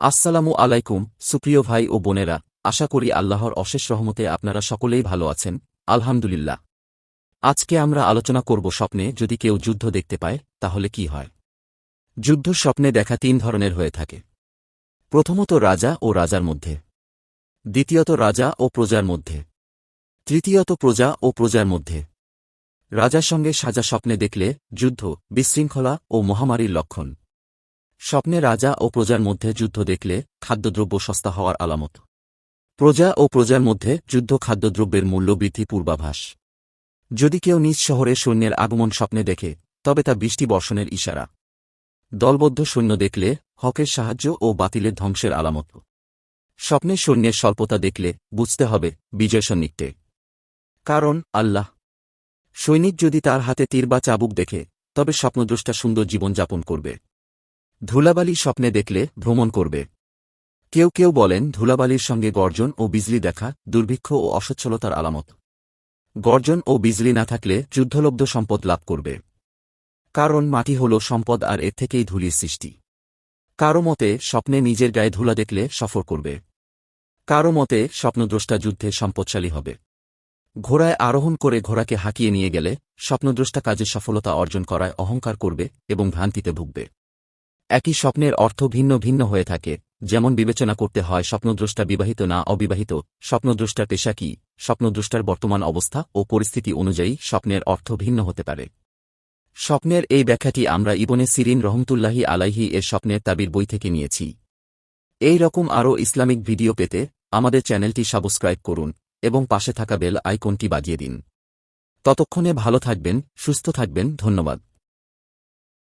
আসসালামু আলাইকুম, সুপ্রিয় ভাই ও বোনেরা। আশা করি আল্লাহর অশেষ রহমতে আপনারা সকলেই ভালো আছেন। আলহামদুলিল্লাহ। আজকে আমরা আলোচনা করব স্বপ্নে যদি কেউ যুদ্ধ দেখতে পায়, তাহলে কি হয়? যুদ্ধ স্বপ্নে দেখা তিন ধরনের হয়ে থাকে। প্রথমত রাজা ও রাজার মধ্যে। দ্বিতীয়ত রাজা ও প্রজার মধ্যে। তৃতীয়ত প্রজা ও প্রজার মধ্যে। রাজার সঙ্গে সাজা স্বপ্নে দেখলে যুদ্ধ, বিশৃঙ্খলা ও মহামারীর লক্ষণ। স্বপ্নে রাজা ও প্রজার মধ্যে যুদ্ধ দেখলে খাদ্যদ্রব্য সস্তা হওয়ার আলামত। প্রজা ও প্রজার মধ্যে যুদ্ধ খাদ্যদ্রব্যের মূল্য বৃদ্ধি পূর্বাভাস। যদি কেউ নিজ শহরে সৈন্যের আগমন স্বপ্নে দেখে, তবে তা বৃষ্টি বর্ষণের ইশারা। দলবদ্ধ সৈন্য দেখলে হকের সাহায্য ও বাতিলের ধ্বংসের আলামত। স্বপ্নে সৈন্যের স্বল্পতা দেখলে বুঝতে হবে বিজয় সন্নিকটে। কারণ আল্লাহ। সৈনিক যদি তার হাতে তীর বা চাবুক দেখে, তবে স্বপ্নদ্রষ্টা সুন্দর জীবনযাপন করবে। ধুলাবালি স্বপ্নে দেখলে ভ্রমণ করবে। কেউ কেউ বলেন ধুলাবালির সঙ্গে গর্জন ও বিজলি দেখা দুর্ভিক্ষ ও অসচ্ছলতার আলামত। গর্জন ও বিজলি না থাকলে যুদ্ধলব্ধ সম্পদ লাভ করবে। কারণ মাটি হল সম্পদ আর এর থেকেই ধুলির সৃষ্টি। কারও মতে স্বপ্নে নিজের গায়ে ধুলা দেখলে সফর করবে। কারও মতে স্বপ্নদ্রষ্টা যুদ্ধে সম্পদশালী হবে। ঘোড়ায় আরোহণ করে ঘোড়াকে হাঁকিয়ে নিয়ে গেলে স্বপ্নদ্রষ্টা কাজে সফলতা অর্জন করায় অহংকার করবে এবং ভ্রান্তিতে ভুগবে। একই স্বপ্নের অর্থ ভিন্ন ভিন্ন হয়ে থাকে। যেমন বিবেচনা করতে হয়, স্বপ্নদ্রষ্টা বিবাহিত না অবিবাহিত স্বপ্নদ্রষ্টার পেশা কি, স্বপ্নদ্রষ্টার বর্তমান অবস্থা ও পরিস্থিতি অনুযায়ী স্বপ্নের অর্থ ভিন্ন হতে পারে। স্বপ্নের এই ব্যাখ্যাটি আমরা ইবনে সিরিন রহমতুল্লাহি আলাইহি এর স্বপ্নের তাবির বই থেকে নিয়েছি। এই রকম আরও ইসলামিক ভিডিও পেতে আমাদের চ্যানেলটি সাবস্ক্রাইব করুন এবং পাশে থাকা বেল আইকনটি বাজিয়ে দিন। ততক্ষণে ভালো থাকবেন, সুস্থ থাকবেন, ধন্যবাদ।